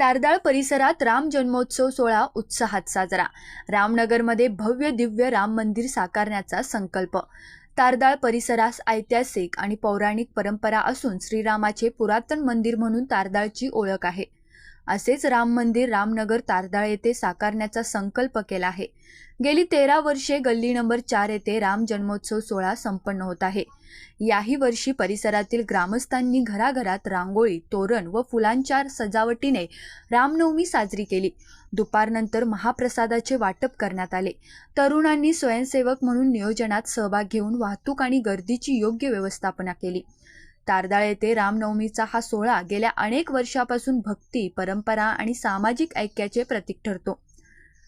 तारदाळ परिसरात राम जन्मोत्सव सोहळा उत्साहात साजरा. रामनगरमध्ये भव्य दिव्य राम मंदिर साकारण्याचा संकल्प. तारदाळ परिसरास ऐतिहासिक आणि पौराणिक परंपरा असून श्रीरामाचे पुरातन मंदिर म्हणून तारदाळची ओळख आहे. असेच राम मंदिर रामनगर तारदाळ येथे साकारण्याचा संकल्प केला आहे. गेली तेरा वर्षे गल्ली नंबर चार येथे राम जन्मोत्सव सोहळा संपन्न होत आहे. याही वर्षी परिसरातील ग्रामस्थांनी घराघरात रांगोळी तोरण व फुलांच्या सजावटीने रामनवमी साजरी केली. दुपारनंतर महाप्रसादाचे वाटप करण्यात आले. तरुणांनी स्वयंसेवक म्हणून नियोजनात सहभाग घेऊन वाहतूक आणि गर्दीची योग्य व्यवस्थापना केली. तारदाळ येथे रामनवमीचा हा सोहळा गेल्या अनेक वर्षापासून भक्ती परंपरा आणि सामाजिक ऐक्याचे प्रतीक ठरतो.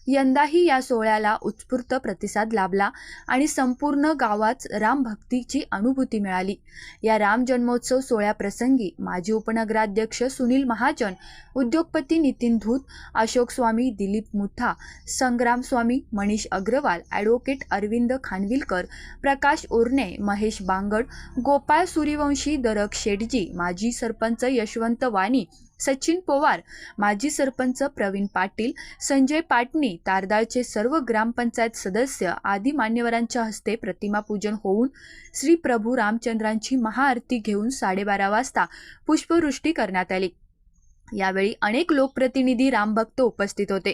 यंदाही या सोहळ्याला उत्स्फूर्त प्रतिसाद लाभला आणि संपूर्ण गावात रामभक्तीची अनुभूती मिळाली. या राम जन्मोत्सव सोहळ्याप्रसंगी माजी उपनगराध्यक्ष सुनील महाजन उद्योगपती नितीन धूत अशोक स्वामी दिलीप मुथा संग्राम स्वामी मनीष अग्रवाल ॲडव्होकेट अरविंद खानविलकर प्रकाश उर्ने महेश बांगड गोपाळ सूर्यवंशी दरक शेटजी माजी सरपंच यशवंत वाणी सचिन पवार माजी सरपंच प्रवीण पाटील संजय पाटणी तारदाळचे सर्व ग्रामपंचायत सदस्य आदी मान्यवरांच्या हस्ते प्रतिमापूजन होऊन श्री प्रभू रामचंद्रांची महाआरती घेऊन साडेबारा वाजता पुष्पवृष्टी करण्यात आली. यावेळी अनेक लोकप्रतिनिधी रामभक्त उपस्थित होते.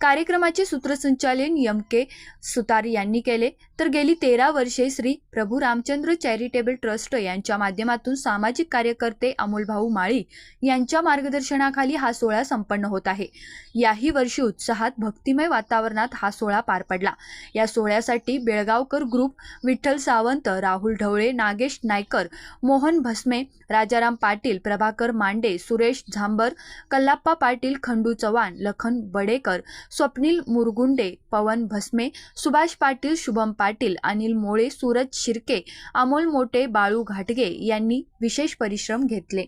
कार्यक्रमाचे सूत्रसंचालन यम के सुतार यांनी केले. तर गेली तेरा वर्षे श्री प्रभू रामचंद्र चॅरिटेबल ट्रस्ट यांच्या माध्यमातून सामाजिक कार्यकर्ते अमोलभाऊ माळी यांच्या मार्गदर्शनाखाली हा सोहळा संपन्न होत आहे. याही वर्षी उत्साहात भक्तिमय वातावरणात हा सोहळा पार पडला. या सोहळ्यासाठी बेळगावकर ग्रुप विठ्ठल सावंत राहुल ढवळे नागेश नायकर मोहन भस्मे राजाराम पाटील प्रभाकर मांडे सुरेश झांबर कल्लाप्पा पाटील खंडू चव्हाण लखन बडेकर स्वप्नील मुरगुंडे पवन भस्मे सुभाष पाटील शुभम पाटील अनिल मोळे सूरज शिर्के अमोल मोटे बाळू घाटगे यांनी विशेष परिश्रम घेतले.